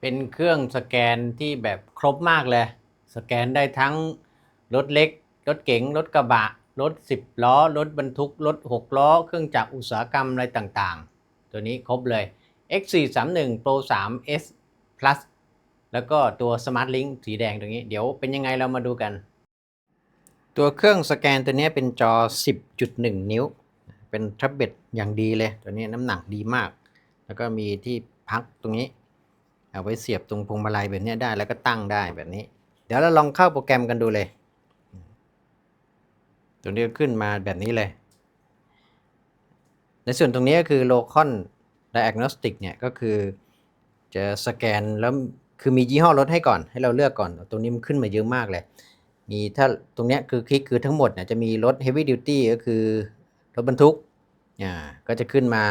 เป็นเครื่องสแกนที่แบบครบมากเลย สแกนได้ทั้งรถเล็ก รถเก๋ง รถกระบะ รถ 10 ล้อ รถบรรทุก รถ 6 ล้อ เครื่องจักรอุตสาหกรรมอะไรต่างๆ ตัวนี้ครบเลย X431 Pro 3 S Plus แล้วก็ตัว Smart Link สีแดงตรงนี้ เดี๋ยวเป็นยังไงเรามาดูกัน ตัวเครื่องสแกนตัวนี้เป็นจอ 10.1 นิ้ว เป็นแท็บเล็ตอย่างดีเลย ตัวนี้น้ำหนักดีมาก แล้วก็มีที่พักตรงนี้ เอาไว้เสียบตรงพวงมาลัยแบบนี้ได้แล้วก็ตั้งได้แบบนี้ เดี๋ยวเราลองเข้าโปรแกรมกันดูเลย ตัวนี้ขึ้นมาแบบนี้เลย ในส่วนตรงนี้ก็คือ local diagnostic เนี่ยก็คือจะสแกนแล้วคือมียี่ห้อรถให้ก่อนให้เราเลือกก่อน ตรงนี้มันขึ้นมาเยอะมากเลย มีถ้าตรงนี้คือคลิกคือทั้งหมดเนี่ยจะมีรถ heavy duty ก็คือรถบรรทุกอ่าก็จะขึ้นมา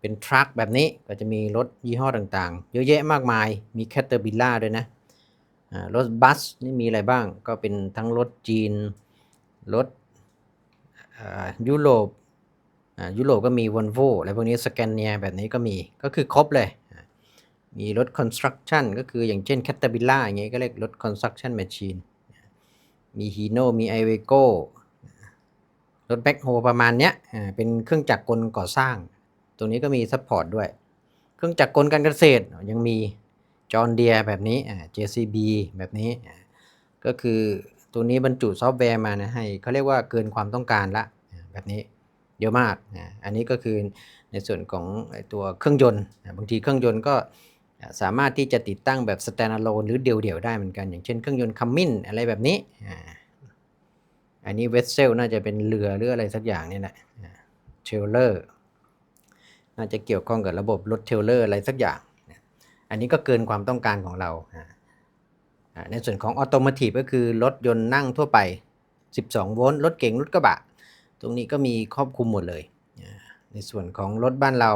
เป็นทรัคแบบนี้ก็จะมีรถยี่ห้อต่างๆ เยอะแยะมากมายมี Caterpillar ด้วยนะรถบัสนี่มีอะไรบ้างก็เป็นทั้งรถจีน รถยุโรปยุโรปก็มี Volvo อะไรพวกนี้สแกนเนียแบบนี้ก็มีก็คือครบเลย มีรถ construction ก็คืออย่างเช่น Caterpillar อย่างเงี้ยก็เรียกรถ construction machine มีฮีโน่มีไอเวโก้รถแบ็คโฮประมาณเนี้ยเป็นเครื่องจักรกลก่อสร้าง ตรงนี้ก็มีซัพพอร์ตด้วย เครื่องจักรกลการเกษตรยังมีจอ n เดียแบบนี้ JCB แบบนี้ ก็คือตัวนี้บรรจุซอฟต์แวร์มานะให้เขาเรียกว่าเกินความต้องการละแบบนี้เยอะมากอันนี้ก็คือในส่วนของตัวเครื่องยนต์บางทีเครื่องยนต์ก็สามารถที่จะติดตั้งแบบ standalone หรือเดี่ยวๆได้เหมือนกัน อย่างเช่นเครื่องยนต์คัมมินอะไรแบบนี้ อันนี้เวสเซลน่าจะเป็นเรือหรืออะไรสักอย่างนี่แหละเทรลเลอร์ น่าจะเกี่ยวข้องกับระบบรถเทลเลอร์อะไรสักอย่าง อันนี้ก็เกินความต้องการของเรา ในส่วนของออโต i ม e ก็คือรถยนต์นั่งทั่วไป 12 โวลต์รถเก๋งรถกระบะ ตรงนี้ก็มีครอบคลุมหมดเลย ในส่วนของรถบ้านเรา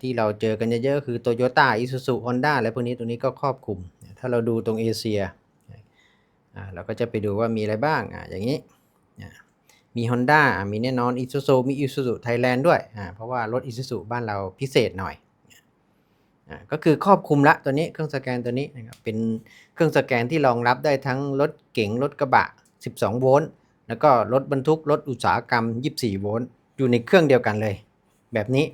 ที่เราเจอกันเยอะๆคือ Toyota Isuzu Honda และพวกนี้ตรงนี้ก็ครอบคลุม ถ้าเราดูตรงเอเชียเราก็จะไปดูว่ามีอะไรบ้าง อย่างนี้ มี Honda มีแน่นอน Isuzu มี Isuzu Thailand ด้วยอ่าเพราะว่ารถ Isuzu บ้านเราพิเศษหน่อยอ่าก็คือครอบคลุมละตัวนี้เครื่องสแกนตัวนี้นะครับเป็นเครื่องสแกนที่รองรับได้ทั้งรถเก๋งรถกระบะ 12 โวลต์แล้วก็รถบรรทุกรถอุตสาหกรรม 24 โวลต์อยู่ในเครื่องเดียวกันเลย แบบนี้